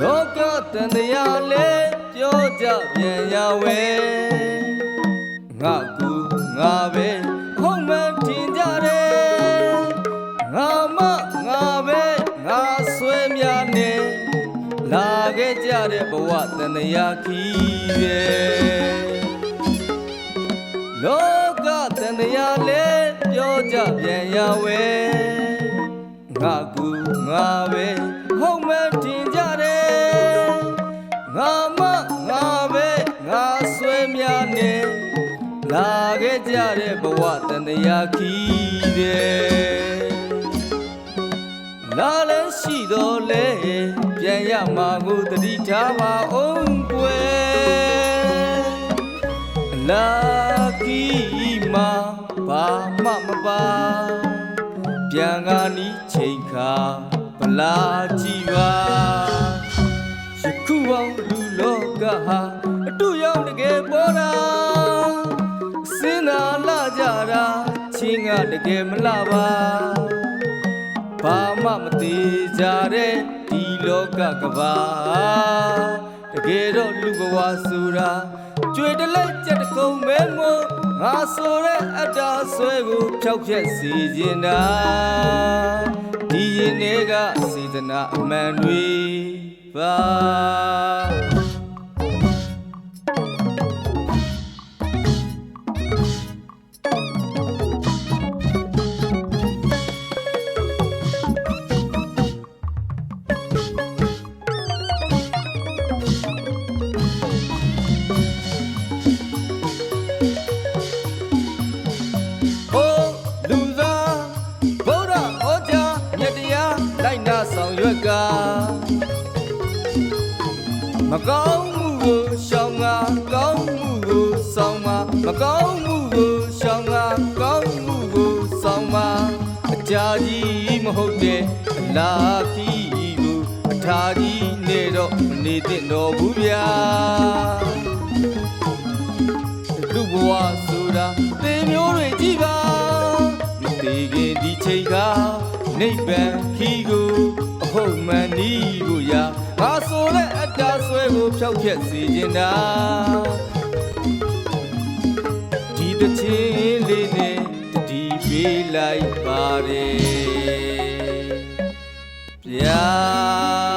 လောကတန်တရားလဲပြောကြပြန်ရဝဲငါကူငါပဲဟုတ်မှန်ထင်ကြတယ်ငါမငါပဲငါဆွဲများနေလာခဲ့ကြတဲ့ဘဝတန်တရားခီးပဲလောကတန်တရားလဲပြောကြပြန်ရဝဲငါကူငါပဲ လာခဲ့ကြတဲ့ဘဝတန်တရားခီးတယ်လာလည်းရှိတော်လဲပြန်ရမှာကိုတတိထားပါအောင်ကွယ်အလာကီမှာဘာမှမပါပြန်ကားနီးချိန်ခါဗလာကြည့်ပါယခုအောင်လူလောကဟာအတူရောက်တကယ်ပေါ်တာစင်နာ လာကြတာချင်းကတကယ်မလာပါဘာမှမသေးကြတဲ့ဒီလောကကဘာတကယ်တော့လူဘဝဆိုတာကြွေတလိုက်ချက်တကုံမဲမို့ငါဆိုတဲ့အတ္တဆွဲကိုဖြောက်ဖြက်စေခြင်းတာဒီရင်တွေကစေတနာအမှန်တွေပါ ဆောင်ရွက်ကမကောင်းမှုကိုရှောင်ငါကောင်းမှုကိုဆောင်မမကောင်းမှုကိုရှောင်ငါကောင်းမှုကိုဆောင်မအကြာကြီးမဟုတ်တဲ့အလားခီးကိုအထာကြီးနေတော့မနေသင့်တော်ဘူးဗျာလူဘဝဆိုတာသေမျိုးတွေကြည့်ပါမသေးခင်ဒီချိန်က နိဗ္ဗာန်ခီးကိုအဟုတ်မှန်နီးကိုရာငါဆိုတဲ့အတ္တဆွဲကိုဖြောက်ဖြက်စေခြင်းတာဒီတစ်ချင်းလေးနဲ့တတိပေးလိုက်ပါတယ်ဗျာ